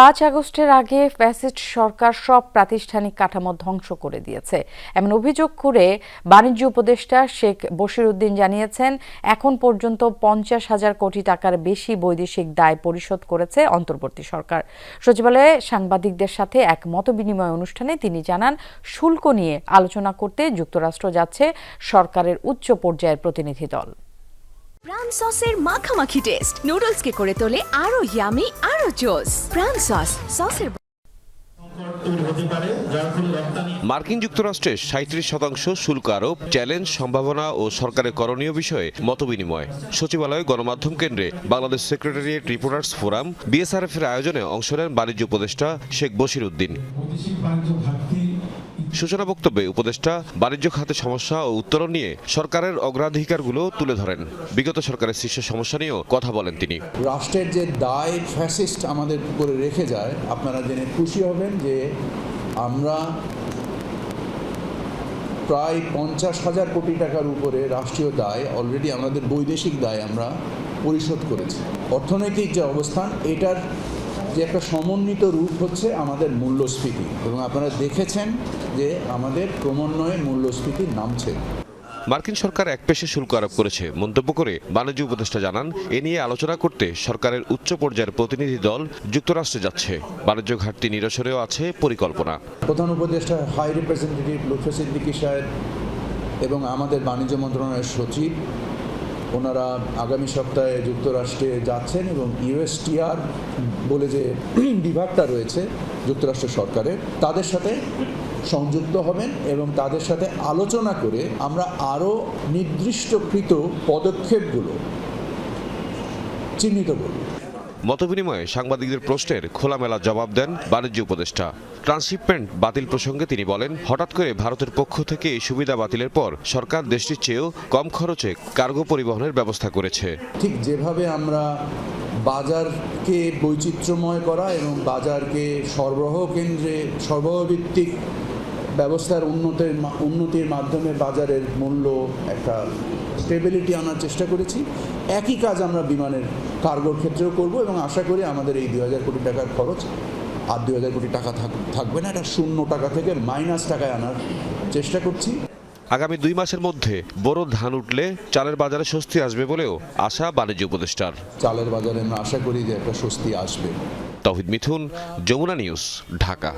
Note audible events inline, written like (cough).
পাঁচ আগস্টের আগে ফ্যাসিস্ট সরকার সব প্রাতিষ্ঠানিক কাঠামো ধ্বংস করে দিয়েছে। এমন অভিযোগ করে বাণিজ্য উপদেষ্টা শেখ বশিরউদ্দিন জানিয়েছেন, এখন পর্যন্ত পঞ্চাশ হাজার কোটি টাকার বেশি বৈদেশিক দায় পরিশোধ করেছে অন্তর্বর্তী সরকার। সচিবালয়ে সাংবাদিকদের সাথে এক মতবিনিময় অনুষ্ঠানে তিনি জানান, শুল্ক নিয়ে আলোচনা করতে যুক্তরাষ্ট্র যাচ্ছে সরকারের উচ্চ পর্যায়ের প্রতিনিধি দল। প্রাণ সসের মাখামাখি টেস্ট নুডলসকে করে তোলে আরও ইয়ামি আরও জোস প্রাণ সস সসের মার্কিন যুক্তরাষ্ট্রের সাঁত্রিশ শতাংশ শুল্ক আরোপ, চ্যালেঞ্জ, সম্ভাবনা ও সরকারের করণীয় বিষয়ে মতবিনিময়। সচিবালয় গণমাধ্যম কেন্দ্রে Bangladesh secretariat reporters forum BSRF এর আয়োজনে অংশ নেন বাণিজ্য উপদেষ্টা শেখ বশির উদ্দিন। সূচনা বক্তব্যে উপদেষ্টা বাণিজ্য খাতে সমস্যা ও উত্তরণ নিয়ে সরকারের অগ্রাধিকারগুলো তুলে ধরেন। বিগত সরকারের শীর্ষ সমস্যা নিয়েও কথা বলেন তিনি। রাষ্ট্রের যে দায় ফ্যাসিস্ট আমাদের উপরে রেখে যায়, আপনারা জেনে খুশি হবেন যে আমরা প্রায় পঞ্চাশ হাজার কোটি টাকার উপরে রাষ্ট্রীয় দায় অলরেডি আমাদের বৈদেশিক দায় আমরা পরিশোধ করেছি। অর্থনৈতিক যে অবস্থান, এটার যে একটা সমন্বিত রূপ হচ্ছে আমাদের মূল্যস্ফীতি। এবং আপনারা দেখেছেন যে আমাদের ক্রমান্বয়ে মূল্যস্ফীতি নামছে। মার্কিন সরকার এক পেশে শুল্ক আরোপ করেছে। মন্তব্য করে বাণিজ্য উপদেষ্টা জানান এ নিয়ে আলোচনা করতে সরকারের উচ্চ পর্যায়ের প্রতিনিধি দল যুক্তরাষ্ট্রে যাচ্ছে। বাণিজ্য ঘাটতি নিরসরেও আছে পরিকল্পনা। প্রধান উপদেষ্টা হাই রিপ্রেজেন্টেটিভ সিদ্দিকী সাহেব এবং আমাদের বাণিজ্য মন্ত্রণালয়ের সচিব ওনারা আগামী সপ্তাহে যুক্তরাষ্ট্রে যাচ্ছেন এবং ইউএসটিআর বলে যে (clears throat) বিভাগটা রয়েছে যুক্তরাষ্ট্র সরকারের, তাদের সাথে সংযুক্ত হবেন এবং তাদের সাথে আলোচনা করে আমরা আরও নির্দিষ্টকৃত পদক্ষেপগুলো চিহ্নিত করব। মতবিনিময়ে সাংবাদিকদের প্রশ্নের খোলামেলা জবাব দেন বাণিজ্য উপদেষ্টা। ট্রান্সশিপমেন্ট বাতিল প্রসঙ্গে তিনি বলেন, হঠাৎ করে ভারতের পক্ষ থেকে এই সুবিধা বাতিলের পর সরকার দেশটির চেয়েও কম খরচে কার্গো পরিবহনের ব্যবস্থা করেছে। ঠিক যেভাবে আমরা বাজারকে বৈচিত্র্যময় করা এবং বাজারকে সরবরাহ কেন্দ্রে সরবরাহ ভিত্তিক ব্যবস্থার উন্নতির উন্নতির মাধ্যমে বাজারের মূল্য একটা স্টেবিলিটি আনার চেষ্টা করেছি। একই কাজ আমরা বিমানের কার্গোর ক্ষেত্রেও করব এবং আশা করি আমাদের এই দুই হাজার কোটি টাকার খরচ আর দুই হাজার কোটি টাকা থাক- থাকবে না এটা শূন্য টাকা থেকে মাইনাস টাকায় আনার চেষ্টা করছি। আগামী দুই মাসের মধ্যে বড় ধান উঠলে চালের বাজারে স্বস্তি আসবে বলেও আশা বাণিজ্য উপদেষ্টার। চালের বাজারে আমরা আশা করি যে একটা স্বস্তি আসবে। তহিদ মিথুন যমুনা নিউজ ঢাকা।